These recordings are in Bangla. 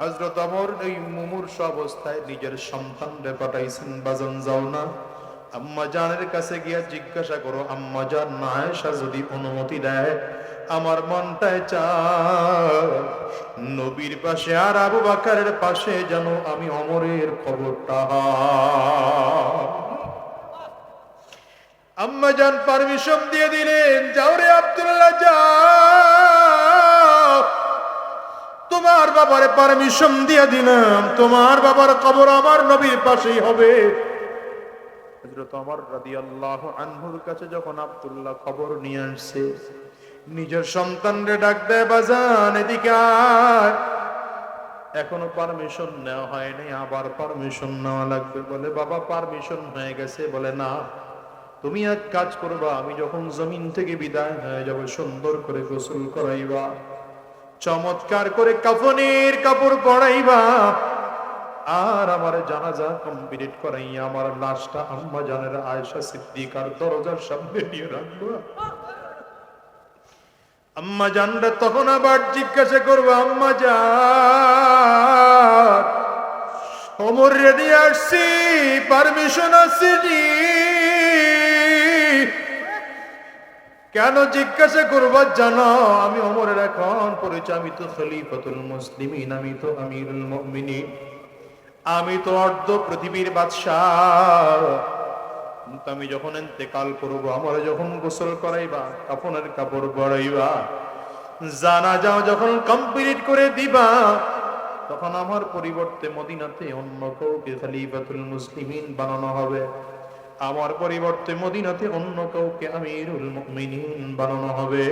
হজরত অমর এই মুমূর্ষ অবস্থায় নিজের সন্তানরে পাঠাইছেন যাও না। আম্মা জানের কাছে গিয়া জিজ্ঞাসা করো, আম্মা জান না যদি অনুমতি দেয়, আমার মনটায় চায় নবীর পাশে আর আবু বাকারের পাশে যেন আমি অমরের খবরটা। আম্মা জান, পারমিশন দিয়ে দিলেন, যাও রে আব্দুল্লাহ যাও বাবারে পারমিশন দিয়ে দিলাম। তোমার বাবার কবর আমার নবীর পাশেই হবে। এখনও পারমিশন নেওয়া হয়নি, আবার পারমিশন নেওয়া লাগবে। বলে, বাবা পারমিশন হয়ে গেছে। বলে, না, তুমি এক কাজ করবা, আমি যখন জমিন থেকে বিদায় হয়ে যাব, সুন্দর করে গোসল করাইবা। চমৎকার করে কাফনের কাপড় পরাইবা। আর আমার জানাজা কমপ্লিট করাইয়া আমার লাশটা আম্মা জানের আয়েশা সিদ্দিকার দরজার সামনে নিয়ে রাখব। আম্মা জানরা তখন আবার জিজ্ঞাসা করব, আম্মা জান অমর রেডি আসছি পারমিশন আসছি কেন জিজ্ঞাসা করব জানো? আমি অমরের এখন পরিচয়, আমি তো খলিফাতুল মুসলিমিন, আমি তো আমিরুল আমি তো অর্ধ পৃথিবীর বাদশাহ। আমি যখন ইন্তেকাল করব, আমার যখন গোসল করাইবা, কাফনের কাপড় পরাইবা জানা যাও যখন কমপ্লিট করে দিবা, তখন আমার পরিবর্তে মদিনাতে অন্য কাউকে খলিফাতুল মুসলিমিন বানানো হবে। আমার পরিবর্তে মদিনাতে অন্য কাউকে আমিরুল মুমিনিন বানানো হবে।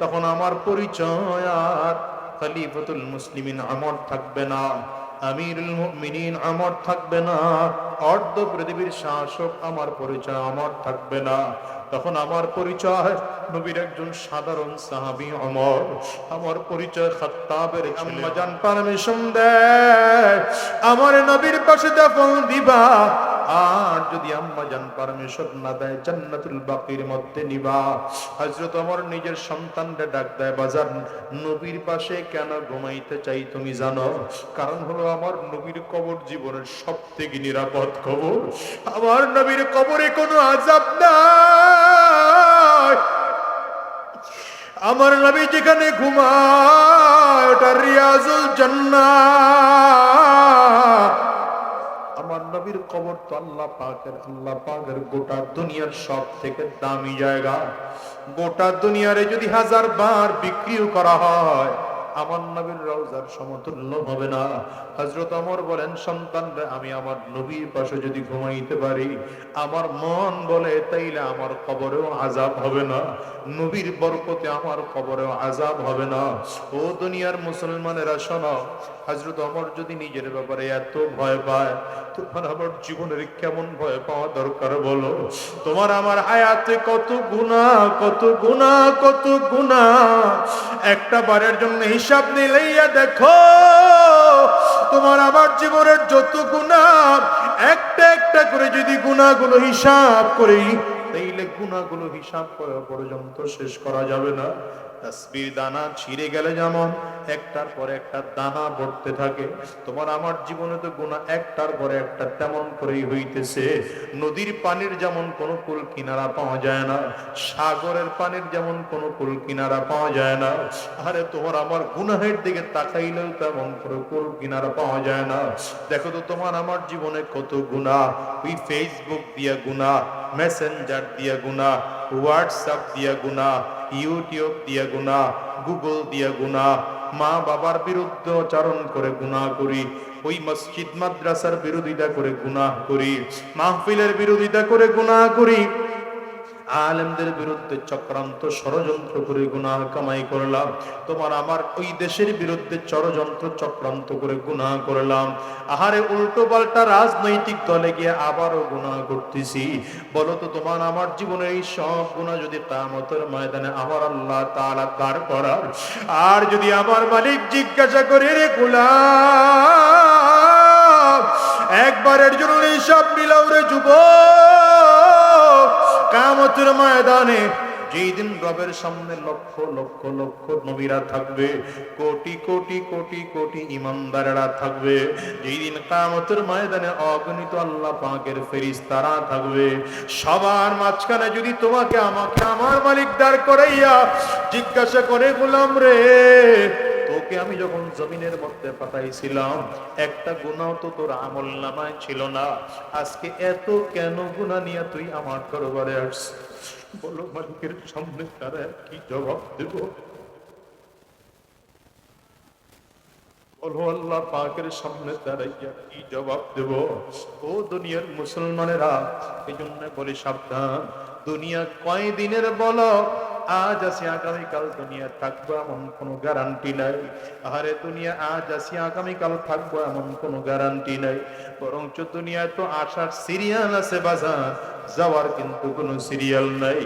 তখন আমার পরিচয় আর খলিফাতুল মুসলিমিন আমর থাকবে না, আমিরুল মুমিনিন আমর থাকবে না, অর্ধ পৃথিবীর শাসক আমার পরিচয় আমার থাকবে না। তখন আমার পরিচয় নবীর একজন সাধারণ সাহাবী অমর আমার পরিচয় খাত্তাবের জান, পারমিশন দেয় আমার নবীর পাশে দফন দিবা আর যদি আম্মা জান পারমিশন না দেয়, জান্নাতুল বাকির মধ্যে নিবা। হযরত ওমর নিজের সন্তানকে ডাক দেয় বাজার নবীর পাশে কেন ঘুমাইতে চাই তুমি জানো? কারণ হলো আমার নবীর কবর জীবনের সব থেকে নিরাপদ কবর। আমার নবীর কবরে কোনো আজাব নাই। আমার নবী যেখানে ঘুমায়, ওটা রিয়াজুল জান্নাত আমার নবীর কবর তো আল্লাহ পাকের আল্লাহ পাকের গোটা দুনিয়ার সব থেকে দামি জায়গা। গোটা দুনিয়ারে যদি হাজার বার বিক্রিও করা হয় আমার নবীর রওজার সমতুল্য হবে না। হযরত ওমর বলেন, সন্তানরা, আমি আমার নবীর পাশে যদি ঘুমাইতে পারি, আমার মন বলে, তাইলে আমার কবরেও আজাব হবে না। নবীর বরকতে আমার কবরেও আজাব হবে না। ও দুনিয়ার মুসলমানেরা, শোনো, হযরত ওমর যদি নিজের ব্যাপারে এত ভয় পায়, তোমার আমার জীবনের কেমন ভয় পাওয়া দরকার বলো? তোমার আমার হায়াতে কত গুণা কত গুণা কত গুণা একটা বারের জন্য হিসাব নিলেইয়া দেখো, তোমার আমার জীবনের যত গুণা একটা একটা করে যদি গুণাগুলো হিসাব করি, তাইলে গুণাগুলো হিসাব করা পর্যন্ত শেষ করা যাবে না। তসবির দানা ছিঁড়ে গেলে যেমন একটার পরে একটা দানা পড়তে থাকে, তোমার আমার জীবনে তো গুণা একটার পরে একটা তেমন করেই হইতেছে। নদীর পানির যেমন কোনো কুল কিনারা পাওয়া যায় না, সাগরের পানির যেমন কোনো কুল কিনারা পাওয়া যায় না, আরে তোমার আমার গুনাহের দিকে তাকাইলেও তেমন করে কুল কিনারা পাওয়া যায় না। দেখো তো তোমার আমার জীবনে কত গুণা ওই ফেসবুক দিয়া গুণা মেসেঞ্জার দিয়া গুণা হোয়াটসঅ্যাপ দিয়া গুণা ইউটিউব দিয়া গুণা, গুগল দিয়া গুণা, মা বাবার বিরুদ্ধে আচরণ করে গুণা করি, ওই মসজিদ মাদ্রাসার বিরোধিতা করে গুনাহ করি, মাহফিলের বিরোধিতা করে গুণা করি। আলেমদের বিরুদ্ধে চক্রান্ত ষড়যন্ত্র করে গুনাহ কামাই করলাম। তোমার আমার ওই দেশের বিরুদ্ধে ষড়যন্ত্র চক্রান্ত করে গুনাহ করলাম। আহারে উল্টো পাল্টা রাজনৈতিক দলে গিয়ে আবারও গুনাহ করতেছি। বলো তো তোমার আমার জীবনের এই সব গুনাহ যদি কামতের ময়দানে আমার আল্লাহ তাআলা কার করার আর যদি আমার মালিক জিজ্ঞাসা করে, রে গোলাম, একবারের জন্য এই সব মিলাও রে যুবক কামতের ময়দানে যেই দিন রবের সামনে লক্ষ লক্ষ লক্ষ নবীরা থাকবে, কোটি কোটি কোটি কোটি ইমানদারেরা থাকবে যেই দিন কামতের ময়দানে অগণিত আল্লাহ পাকের ফেরিস্তারা থাকবে, সবার মাঝখানে যদি তোমাকে আমাকে আমার মালিক দাঁড় করাইয়া জিজ্ঞাসা করে, গোলাম রে তোকে আমি যখন জমিনের মধ্যে পাঠাইছিলাম, একটা গুণাও তো তোর আমল নামায় ছিল না। আজকে এত কেন গুণা নিয়ে তুই আমার দরবারে আসছিস? বলো মালিকের সামনে তারা কি জবাব দেব? মুসলমানেরা, এই জন্য বলি সাবধান। দুনিয়া কয় দিনের বলো আজ আসি আগামীকাল দুনিয়া থাকব এমন কোনো গ্যারান্টি নাই। আরে দুনিয়া আজ আসি আগামীকাল থাকব এমন কোনো গ্যারান্টি নাই। বরঞ্চ দুনিয়ায় তো আসার সিরিয়াল আছে বাজার, যাওয়ার কিন্তু কোনো সিরিয়াল নাই।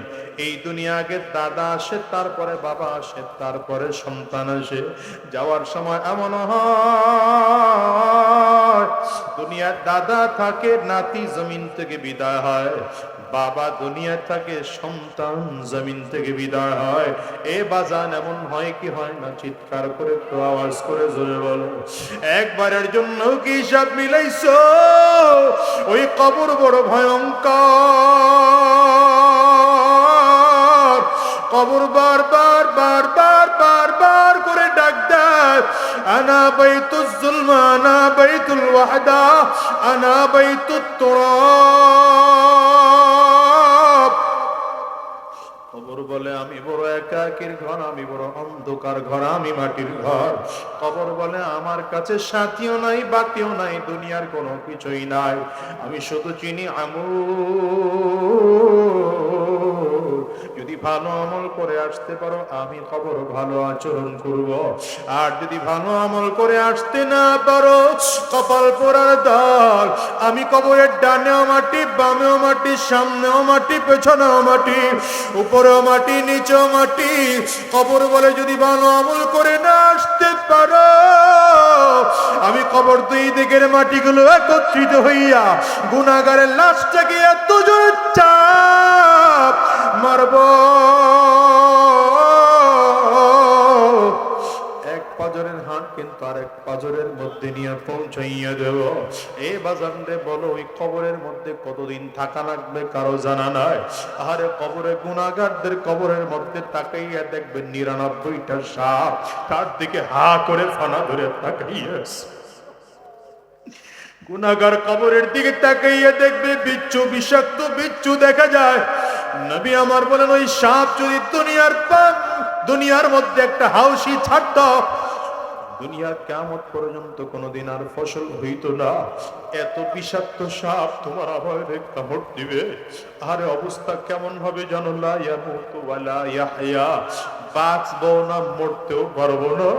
এই দুনিয়া আগে দাদা আসে, তারপরে বাবা আসে, তারপরে সন্তান আসে। যাওয়ার সময় এমন হয় দুনিয়ার দাদা থাকে, নাতি জমিন থেকে বিদায় হয়। বাবা দুনিয়া থাকে সন্তান জমিন থেকে বিদায় হয়। এ বাজান এমন হয় কি হয় না? চিৎকার করে একটু আওয়াজ করে জোরে বলো। একবারের জন্য কি হিসাব মিলাইছো? ওই কবর বড় ভয়ঙ্কর। কবর বার বার বার বার বার বার করে ডাক দেয়। আনা বাইতুল জুলমা আনা বাইতুল ওয়াহদা আনা বাইতুত তুরাব ঘর, আমি বড় অন্ধকার ঘর, আমি মাটির ঘর। কবর বলে আমার কাছে সাথীও নাই বাতিও নাই, দুনিয়ার কোনো কিছুই নাই। আমি শুধু চিনি আমু ভালো আমল করে আসতে পারো, আমি খবর ভালো আচরণ করব। আর যদি ভালো আমল করে আসতে না পারো, কপাল পোড়ার দল, আমি কবরের ডানেও মাটি, বামেও মাটি, সামনেও মাটি, পেছনেও মাটি, উপরেও মাটি, নিচেও মাটি, কবর বলে যদি ভালো আমল করে না আসতে পারো, আমি কবর দুই দিকের মাটিগুলো একত্রিত হইয়া গুনাগারের লাশটাকে এত জোরে চাপ মারব পাজরের হাট কিন্তু আর এক পাজরের মধ্যে নিয়ে পৌঁছাইয়া দেব। বাজারে বলো, ওই কবরের মধ্যে কতদিন থাকা লাগবে কারও জানা নাই? আরে কবরে গুণাগারদের কবরের মধ্যে তাকাইয়া দেখবেন নিরানব্বইটা সাপ, তার দিকে হা করে ফানা ধরে তাকাইয়াছে। গুনাগার কবরের দিকে তাকাইয়া দেখবে বিচ্ছু, বিষাক্ত বিচ্ছু দেখা যায়। নবী আমার বলেন, ওই সাপ যদি দুনিয়ার পাপ দুনিয়ার মধ্যে একটা হাউসি ছাড়ত দুনিয়ার কেমন পর্যন্ত কোনোদিন আর ফসল হইতো না। এত বিষাক্ত সাপ তোমার আভয়ে কামড় দিবে। আরে অবস্থা কেমন ভাবে জানো? লা ইয়ামুতু ওয়ালা ইয়াহইয়া। বাঁচবো না, মরতেও পারব না।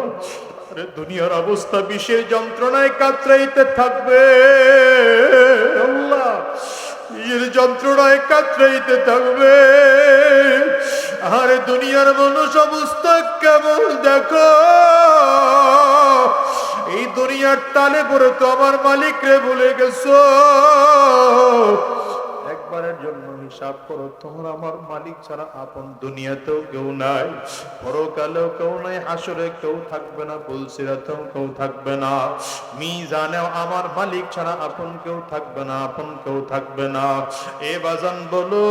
দুনিয়ার অবস্থা বিষের যন্ত্রণায় কাতরাইতে থাকবে। যন্ত্রণায় কাতরাইতে থাকবে। আরে দুনিয়ার মানুষ অবস্থা কেমন দেখো? এই দুনিয়ার তালে পরে তো আমার মালিক রে ভুলে গেছো। একবারের জন্য হিসাব করো, তোমরা আমার মালিক ছাড়া আপন দুনিয়াতেও কেউ নাই। পরকালেও কেউ নাই, হাসরে কেউ থাকবে না বলসিরাতেও কেউ থাকবে না। মি জানেও আমার মালিক ছাড়া আপন কেউ থাকবে না, আপন কেউ থাকবে না। এ বাজান বলো,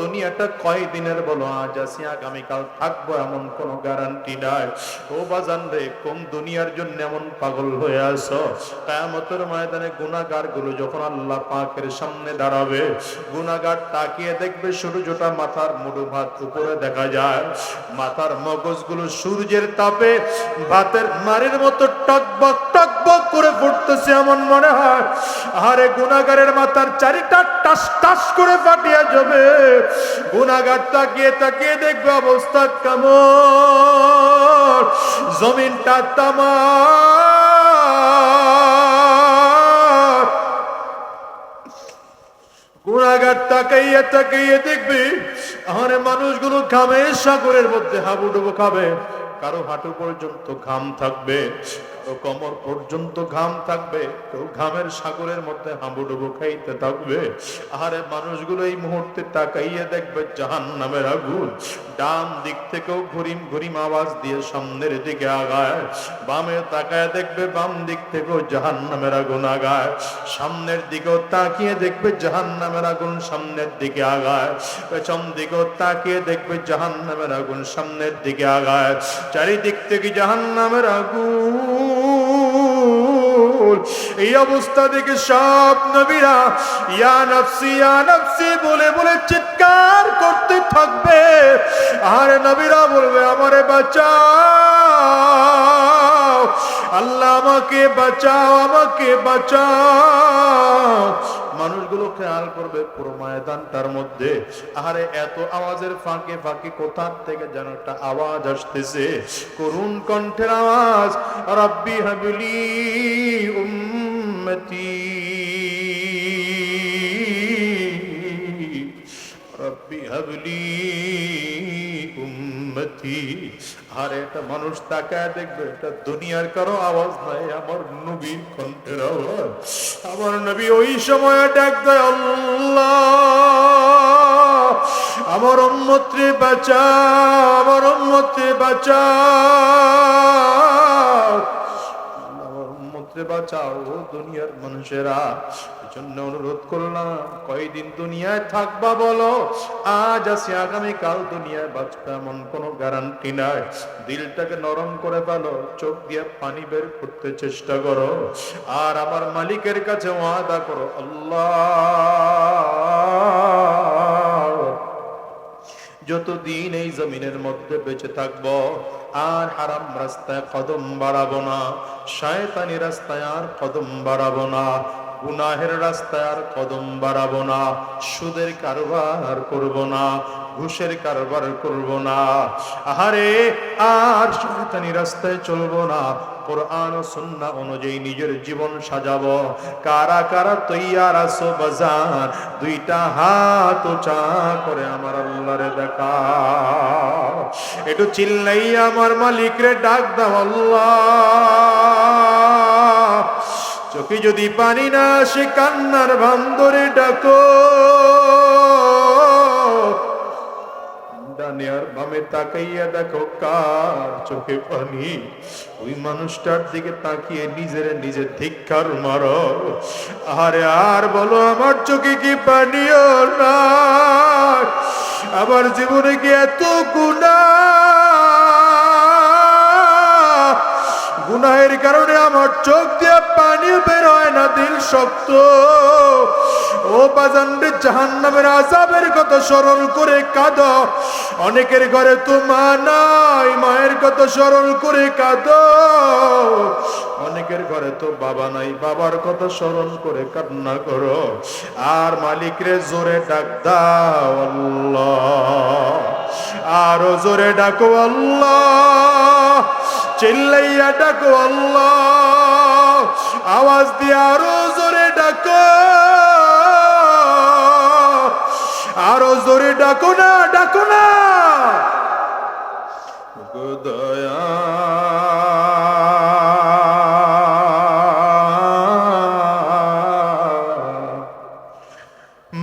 দুনিয়াটা কয় দিনের বলো? আজ আসি আগামীকাল থাকব, এমন কোনো গ্যারান্টি নাই। ও বাজান রে, কোন দুনিয়ার জন্য এমন পাগল হয়ে আসো কায়ামতের ময়দানে গুনাগারগুলো যখন আল্লাহ পাকের সামনে দাঁড়াবে গুনাগার তাকিয়ে দেখবে সূর্যটা মাথার মুড়ু ভাত উপরে দেখা যায়। মাথার মগজগুলো সূর্যের তাপে, ভাতের মারের মতো টকবক টকবক করে ফুটতেছে এমন মনে হয়। আরে গুনাগারের মাথার চারিটা টাস টাস করে ফাটিয়া যাবে। গুনাগার তাকিয়ে তাকিয়ে দেখবে অবস্থা কেমন। জমিনটা তামা গুণাগার মানুষগুলো সাগরের মধ্যে হাবুডুবু খাবে। কারও হাঁটু পর্যন্ত ঘাম থাকবে। কমর পর্যন্ত ঘাম থাকবে কেউ ঘামের সাগরের মধ্যে হাঁবুডুবু খাইতে থাকবে। আরে মানুষগুলো এই মুহূর্তে তাকাইয়ে দেখবে জাহান নামের আগুন। ডান দিক থেকেও ঘুরিম ঘুরিম আওয়াজ দিয়ে সামনের দিকে আগায়। বামে তাকায় দেখবে বাম দিক থেকেও জাহান নামের আগুন আগায়। সামনের দিকেও তাকিয়ে দেখবে জাহান নামের আগুন সামনের দিকে আগায়। পেছন দিকেও তাকিয়ে দেখবে জাহান নামের আগুন সামনের দিকে আগায়। চারিদিক থেকে জাহান নামের আগুন এই অবস্থা দেখে সব নবীরা, ইয়া নফসি ইয়া নফসি, বলে বলে চিৎকার করতে থাকবে। আর নবীরা বলবে, আমারে বাঁচাও। আল্লাহ আমাকে বাঁচাও আমাকে বাঁচাও। মানুষগুলো খেয়াল করবে পুরো ময়দানটার মধ্যে। আরে এত আওয়াজের ফাঁকে ফাঁকে কোথা থেকে যেন একটা আওয়াজ আসতেছে? করুণ কণ্ঠের আওয়াজ, রব্বি হাবলি উম্মতি। রব্বি হাবলি উম্মতি। আর এটা মানুষ তাকায় দেখবে এটা দুনিয়ার কারও আওয়াজ নাই, আমার নবীর কণ্ঠের আওয়াজ। আমার নবী ওই সময় ডাক দেয় আমার উম্মত্রে বাঁচা, আমার উম্মত্রে বাঁচা। উম্মতরে বাঁচাও দুনিয়ার মানুষেরা। জন্য অনুরোধ করলাম, কয়দিন দুনিয়ায় থাকবা বলো? আজ আসি আগামী কাল দুনিয়ায় বাঁচবে এমন কোনো গ্যারান্টি নাই। দিলটাকে নরম করে ফেলো, চোখ দিয়ে পানি বের করতে চেষ্টা করো। আর আমার মালিকের কাছে ওয়াদা করো, আল্লাহ যতদিন এই জমিনের মধ্যে বেঁচে থাকব, আর হারাম রাস্তায় কদম বাড়াবো না, শয়তানি রাস্তায় আর কদম বাড়াবো না, গুনাহের রাস্তায় আর কদম বাড়াবো না, সুদের কারবার করব না, ঘুষের কারবার করব না। আহারে, আর শয়তানি রাস্তায় চলবো না কোরআন ও সুন্নাহ অনুযায়ী নিজের জীবন সাজাবো। কারা কারা তৈয়ার আসো বাজার? দুইটা হাত উঁচা করে আমার আল্লাহরে দেখা একটু চিল্লাই আমার মালিক রে ডাক দাও আল্লাহ। চোখে যদি পানি না আসে, কান্নার বান্দরে ডাকো। ডানে বামে তাকাইয়া দেখো কার চোখে পানি। ওই মানুষটার দিকে তাকিয়ে নিজের নিজের ধিক্ষার মার। আরে আর বলো, আমার চোখে কি পানিও না আমার জীবনে কি এত গুণা গুনাহের কারণে আমার চোখ দিয়ে পানি বের হয় না, দিল শক্ত। ও বাজানরে জাহান্নামের আজাবের কথা স্মরণ করে কাঁদ। অনেকের ঘরে তো মা নাই, মায়ের কথা স্মরণ করে কাঁদ। অনেকের ঘরে তো বাবা নাই, বাবার কথা স্মরণ করে কান্না করো। আর মালিকরে জোরে ডাক দাও আল্লাহ। আরও জোরে ডাকো আল্লাহ। চিল্লাইয়া ডাকো আল্লাহ। আওয়াজ দিয়ে আরও জোরে ডাকো। আরও জোরে ডাকো না ডাকো না। দয়া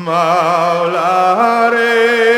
মাওলা রে